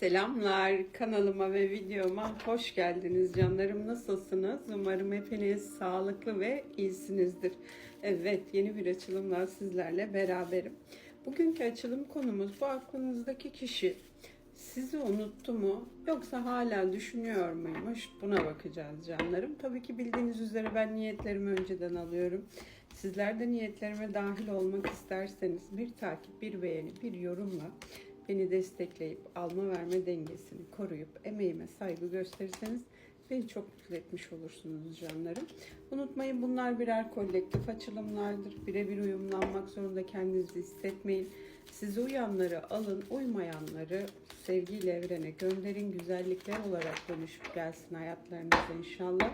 Selamlar kanalıma ve videoma. Hoş geldiniz canlarım. Nasılsınız? Umarım hepiniz sağlıklı ve iyisinizdir. Evet yeni bir açılımla sizlerle beraberim. Bugünkü açılım konumuz bu aklınızdaki kişi. Sizi unuttu mu? Yoksa hala düşünüyor muymuş? Buna bakacağız canlarım. Tabii ki bildiğiniz üzere ben niyetlerimi önceden alıyorum. Sizler de niyetlerime dahil olmak isterseniz bir takip bir beğeni bir yorumla beni destekleyip alma verme dengesini koruyup emeğime saygı gösterirseniz beni çok mutlu etmiş olursunuz canlarım. Unutmayın bunlar birer kolektif açılımlardır. Birebir uyumlanmak zorunda kendinizi hissetmeyin. Sizi uyanları alın, uymayanları sevgiyle evrene gönderin. Güzellikler olarak dönüşüp gelsin hayatlarınıza inşallah.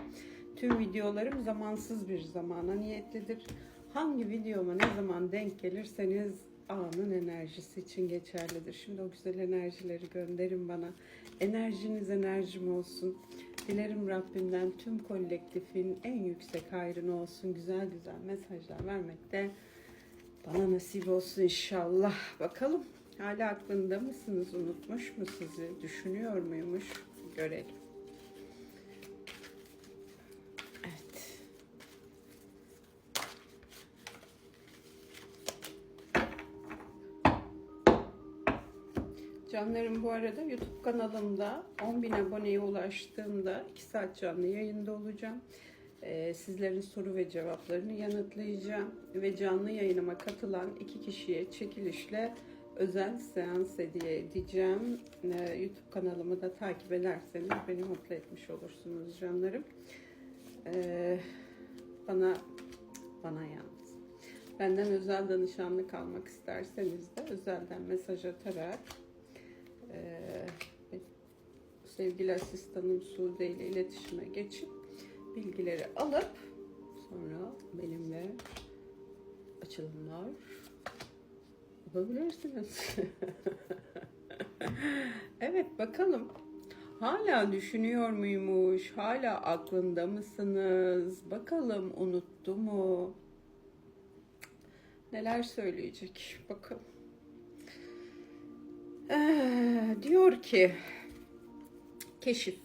Tüm videolarım zamansız bir zamana niyetlidir. Hangi videoma ne zaman denk gelirseniz anın enerjisi için geçerlidir. Şimdi o güzel enerjileri gönderin bana. Enerjiniz enerjim olsun. Dilerim Rabbimden tüm kolektifin en yüksek hayrını olsun. Güzel güzel mesajlar vermekte bana nasip olsun inşallah. Bakalım hala aklında mısınız? Unutmuş mu sizi? Düşünüyor muymuş? Görelim. Canlarım bu arada YouTube kanalımda 10.000 aboneye ulaştığımda 2 saat canlı yayında olacağım. Ee, sizlerin soru ve cevaplarını yanıtlayacağım. Ve canlı yayınıma katılan iki kişiye çekilişle özel seans hediye edeceğim. Ee, YouTube kanalımı da takip ederseniz beni mutlu etmiş olursunuz canlarım. Ee, bana bana yalnız. Benden özel danışanlık almak isterseniz de özelden mesaj atarak ee, sevgili asistanım Sude ile iletişime geçip bilgileri alıp sonra benimle açılımlar yapabilirsiniz. evet bakalım. Hala düşünüyor muymuş? Hala aklında mısınız? Bakalım unuttu mu? Neler söyleyecek? Bakalım. Ee, diyor ki keşif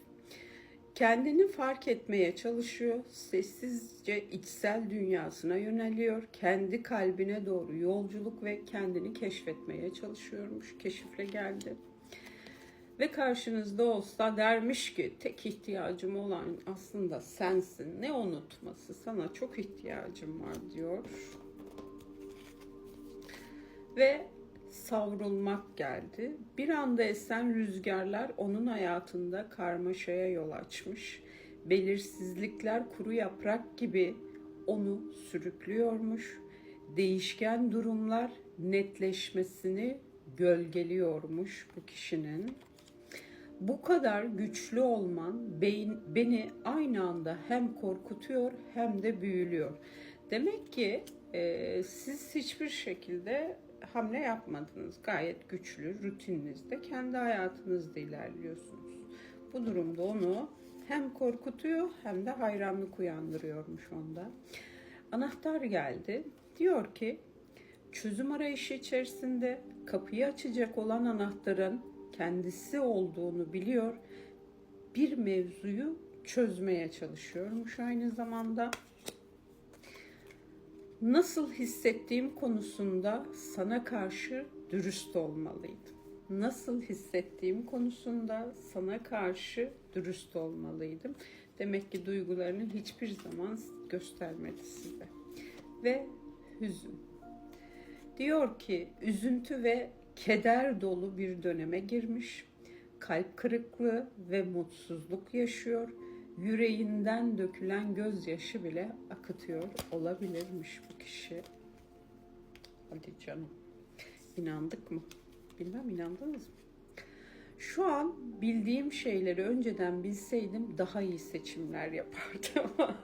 kendini fark etmeye çalışıyor. Sessizce içsel dünyasına yöneliyor. Kendi kalbine doğru yolculuk ve kendini keşfetmeye çalışıyormuş. Keşifle geldi. Ve karşınızda olsa dermiş ki tek ihtiyacım olan aslında sensin. Ne unutması? Sana çok ihtiyacım var diyor. Ve savrulmak geldi. Bir anda esen rüzgarlar onun hayatında karmaşaya yol açmış. Belirsizlikler kuru yaprak gibi onu sürüklüyormuş. Değişken durumlar netleşmesini gölgeliyormuş bu kişinin. Bu kadar güçlü olman beni aynı anda hem korkutuyor hem de büyülüyor. Demek ki e, siz hiçbir şekilde hamle yapmadınız. Gayet güçlü, rutininizde, kendi hayatınızda ilerliyorsunuz. Bu durumda onu hem korkutuyor hem de hayranlık uyandırıyormuş onda. Anahtar geldi. Diyor ki çözüm arayışı içerisinde kapıyı açacak olan anahtarın kendisi olduğunu biliyor. Bir mevzuyu çözmeye çalışıyormuş aynı zamanda nasıl hissettiğim konusunda sana karşı dürüst olmalıydım. Nasıl hissettiğim konusunda sana karşı dürüst olmalıydım. Demek ki duygularını hiçbir zaman göstermedi size. Ve hüzün. Diyor ki üzüntü ve keder dolu bir döneme girmiş. Kalp kırıklığı ve mutsuzluk yaşıyor yüreğinden dökülen gözyaşı bile akıtıyor olabilirmiş bu kişi. Hadi canım. İnandık mı? Bilmem inandınız mı? Şu an bildiğim şeyleri önceden bilseydim daha iyi seçimler yapardım.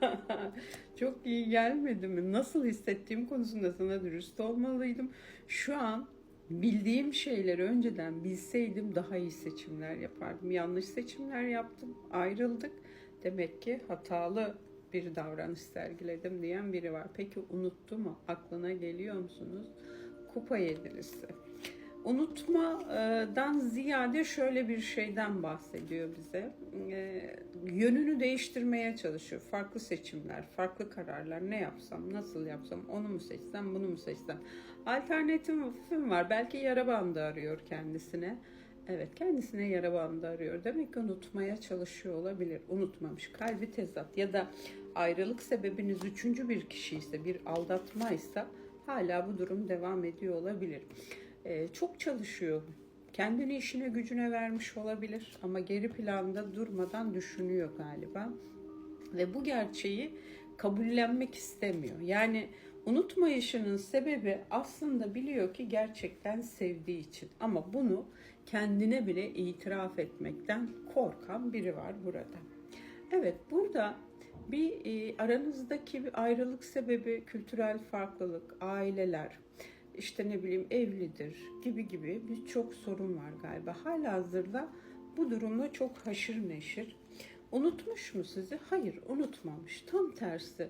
Çok iyi gelmedi mi? Nasıl hissettiğim konusunda sana dürüst olmalıydım. Şu an bildiğim şeyleri önceden bilseydim daha iyi seçimler yapardım. Yanlış seçimler yaptım, ayrıldık Demek ki hatalı bir davranış sergiledim diyen biri var. Peki unuttu mu? Aklına geliyor musunuz? Kupa yedilisi. Unutmadan ziyade şöyle bir şeyden bahsediyor bize. E, yönünü değiştirmeye çalışıyor. Farklı seçimler, farklı kararlar. Ne yapsam, nasıl yapsam, onu mu seçsem, bunu mu seçsem. Alternatifim var. Belki yara bandı arıyor kendisine. Evet kendisine yara bandı arıyor. Demek ki unutmaya çalışıyor olabilir. Unutmamış. Kalbi tezat ya da ayrılık sebebiniz üçüncü bir kişi ise bir aldatmaysa hala bu durum devam ediyor olabilir. Ee, çok çalışıyor. Kendini işine gücüne vermiş olabilir ama geri planda durmadan düşünüyor galiba. Ve bu gerçeği kabullenmek istemiyor. Yani unutmayışının sebebi aslında biliyor ki gerçekten sevdiği için. Ama bunu kendine bile itiraf etmekten korkan biri var burada. Evet burada bir e, aranızdaki bir ayrılık sebebi kültürel farklılık, aileler, işte ne bileyim evlidir gibi gibi birçok sorun var galiba. Hala hazırda bu durumla çok haşır neşir. Unutmuş mu sizi? Hayır, unutmamış. Tam tersi.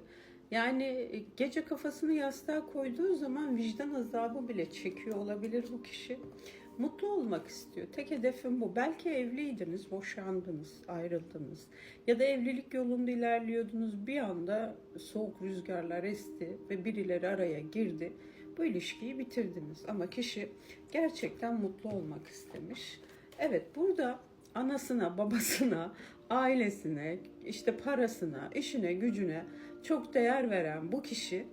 Yani e, gece kafasını yastığa koyduğu zaman vicdan azabı bile çekiyor olabilir bu kişi. Mutlu olmak istiyor. Tek hedefim bu. Belki evliydiniz, boşandınız, ayrıldınız. Ya da evlilik yolunda ilerliyordunuz. Bir anda soğuk rüzgarlar esti ve birileri araya girdi. Bu ilişkiyi bitirdiniz. Ama kişi gerçekten mutlu olmak istemiş. Evet burada anasına, babasına, ailesine, işte parasına, işine, gücüne çok değer veren bu kişi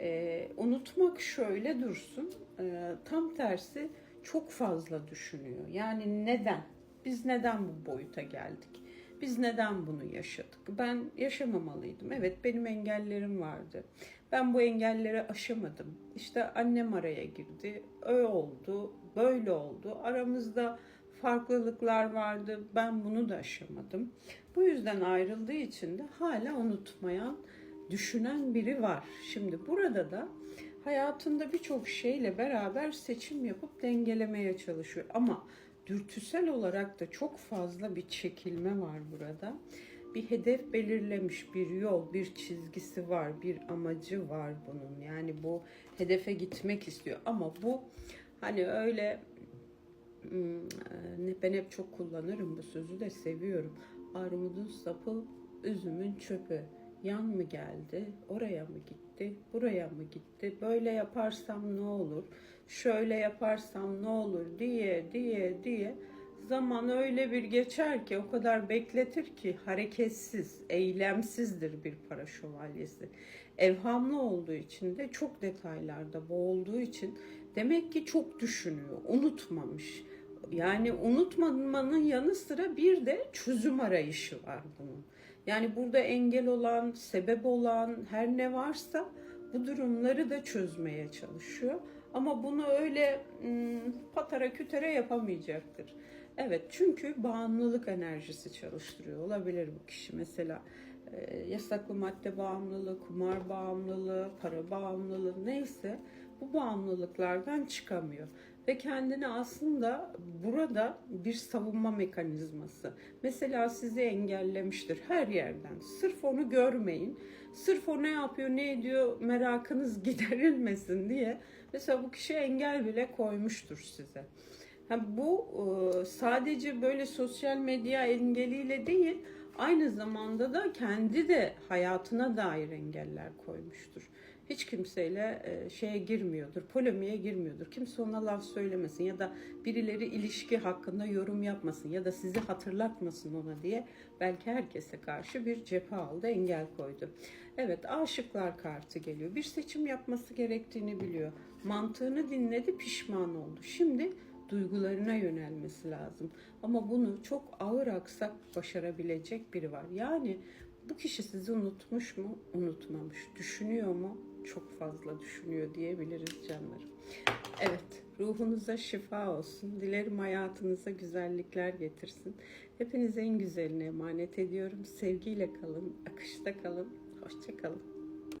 e, unutmak şöyle dursun. E, tam tersi çok fazla düşünüyor. Yani neden? Biz neden bu boyuta geldik? Biz neden bunu yaşadık? Ben yaşamamalıydım. Evet benim engellerim vardı. Ben bu engelleri aşamadım. İşte annem araya girdi. Öyle oldu, böyle oldu. Aramızda farklılıklar vardı. Ben bunu da aşamadım. Bu yüzden ayrıldığı için de hala unutmayan, düşünen biri var. Şimdi burada da hayatında birçok şeyle beraber seçim yapıp dengelemeye çalışıyor. Ama dürtüsel olarak da çok fazla bir çekilme var burada. Bir hedef belirlemiş, bir yol, bir çizgisi var, bir amacı var bunun. Yani bu hedefe gitmek istiyor. Ama bu hani öyle ben hep çok kullanırım bu sözü de seviyorum. Armudun sapı, üzümün çöpü. Yan mı geldi, oraya mı gitti, buraya mı gitti, böyle yaparsam ne olur, şöyle yaparsam ne olur diye diye diye zaman öyle bir geçer ki o kadar bekletir ki hareketsiz, eylemsizdir bir para şövalyesi. Evhamlı olduğu için de çok detaylarda boğulduğu için demek ki çok düşünüyor, unutmamış. Yani unutmamanın yanı sıra bir de çözüm arayışı var bunun. Yani burada engel olan, sebep olan her ne varsa bu durumları da çözmeye çalışıyor. Ama bunu öyle ım, patara kütere yapamayacaktır. Evet çünkü bağımlılık enerjisi çalıştırıyor olabilir bu kişi. Mesela e, yasaklı madde bağımlılığı, kumar bağımlılığı, para bağımlılığı neyse bu bağımlılıklardan çıkamıyor ve kendini aslında burada bir savunma mekanizması. Mesela sizi engellemiştir her yerden. Sırf onu görmeyin. Sırf o ne yapıyor, ne ediyor merakınız giderilmesin diye. Mesela bu kişi engel bile koymuştur size. Bu e, sadece böyle sosyal medya engeliyle değil, aynı zamanda da kendi de hayatına dair engeller koymuştur hiç kimseyle e, şeye girmiyordur, polemiğe girmiyordur. Kimse ona laf söylemesin ya da birileri ilişki hakkında yorum yapmasın ya da sizi hatırlatmasın ona diye belki herkese karşı bir cephe aldı, engel koydu. Evet, aşıklar kartı geliyor. Bir seçim yapması gerektiğini biliyor. Mantığını dinledi, pişman oldu. Şimdi duygularına yönelmesi lazım. Ama bunu çok ağır aksak başarabilecek biri var. Yani bu kişi sizi unutmuş mu? Unutmamış. Düşünüyor mu? Çok fazla düşünüyor diyebiliriz canlarım. Evet, ruhunuza şifa olsun. Dilerim hayatınıza güzellikler getirsin. Hepinize en güzeline emanet ediyorum. Sevgiyle kalın, akışta kalın. Hoşça kalın.